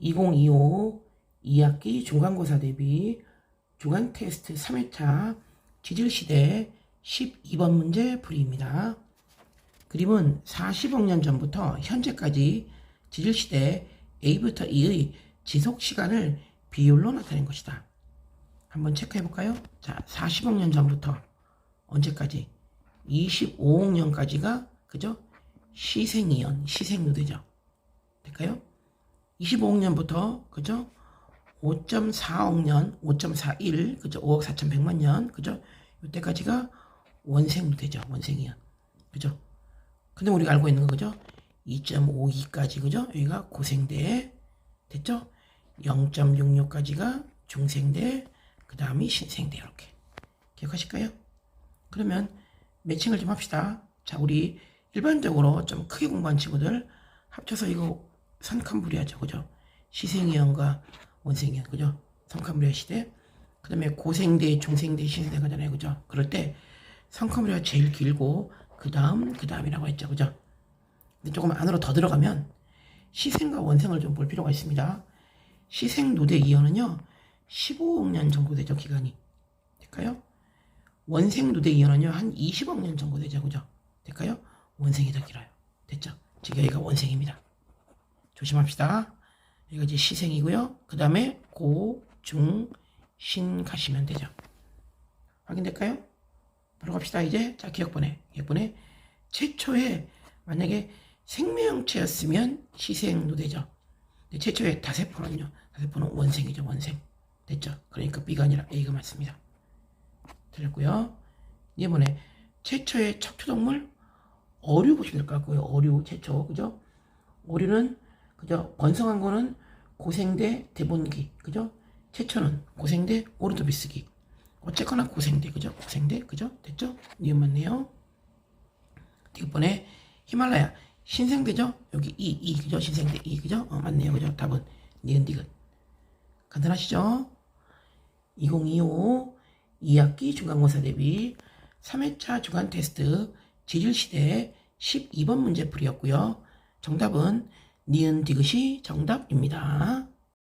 2025 2학기 중간고사 대비 주간 테스트 3회차 지질시대 12번 문제 풀이입니다. 그림은 40억 년 전부터 현재까지 지질시대 A부터 E의 지속시간을 비율로 나타낸 것이다. 한번 체크해 볼까요? 자, 40억 년 전부터 언제까지? 25억 년까지가 그죠? 시생이연, 시생누대죠. 될까요? 25억 년부터 그죠? 5.4억 년, 5.41 그죠? 5억 4,100만 년 그죠? 이때까지가 원생누대죠. 원생이연. 그죠? 근데 우리가 알고 있는 거 그죠? 2.52까지 그죠? 여기가 고생대 됐죠? 0.66까지가 중생대 그 다음이 신생대 이렇게 기억하실까요? 그러면 매칭을 좀 합시다. 자, 우리 일반적으로 좀 크게 공부한 친구들 합쳐서 이거 선칸불이하죠. 그죠? 시생이연과 원생이연. 그죠? 선칸불이하 시대. 그 다음에 고생대, 중생대, 신생대 가잖아요. 그죠? 그럴 때 선칸불이가 제일 길고 그 다음, 그 다음이라고 했죠. 그죠? 근데 조금 안으로 더 들어가면 시생과 원생을 좀 볼 필요가 있습니다. 시생 노대 이연은요, 15억 년 정도 되죠, 기간이. 될까요? 원생 노대 이연은요, 한 20억 년 정도 되죠, 그죠? 될까요? 원생이 더 길어요. 됐죠? 지금 여기가 원생입니다. 조심합시다. 이제 시생이고요. 그 다음에 고, 중, 신 가시면 되죠. 확인될까요? 바로 갑시다, 이제. 자, 기억번에. 기억번에. 최초에 만약에 생명체였으면 시생 노대죠. 근데 최초의 다세포는요. 다세포는 원생이죠. 원생. 됐죠? 그러니까 B가 아니라 A가 맞습니다. 틀렸고요. 이번에 최초의 척추동물 어류 보시면 될 것 같고요. 어류 최초 그죠? 어류는 그죠? 번성한 거는 고생대 대본기 그죠? 최초는 고생대 오르도비스기 어쨌거나 고생대 그죠? 고생대 그죠? 됐죠? 니은 맞네요. 이번에 히말라야 신생대죠? 여기 이, 이, 그죠? 신생대, 이, 그죠? 어, 맞네요. 그죠? 답은 니은 디귿. 간단하시죠? 2025 2학기 중간고사 대비 3회차 주간 테스트 지질시대 12번 문제 풀이였고요. 정답은 니은 디귿이 정답입니다.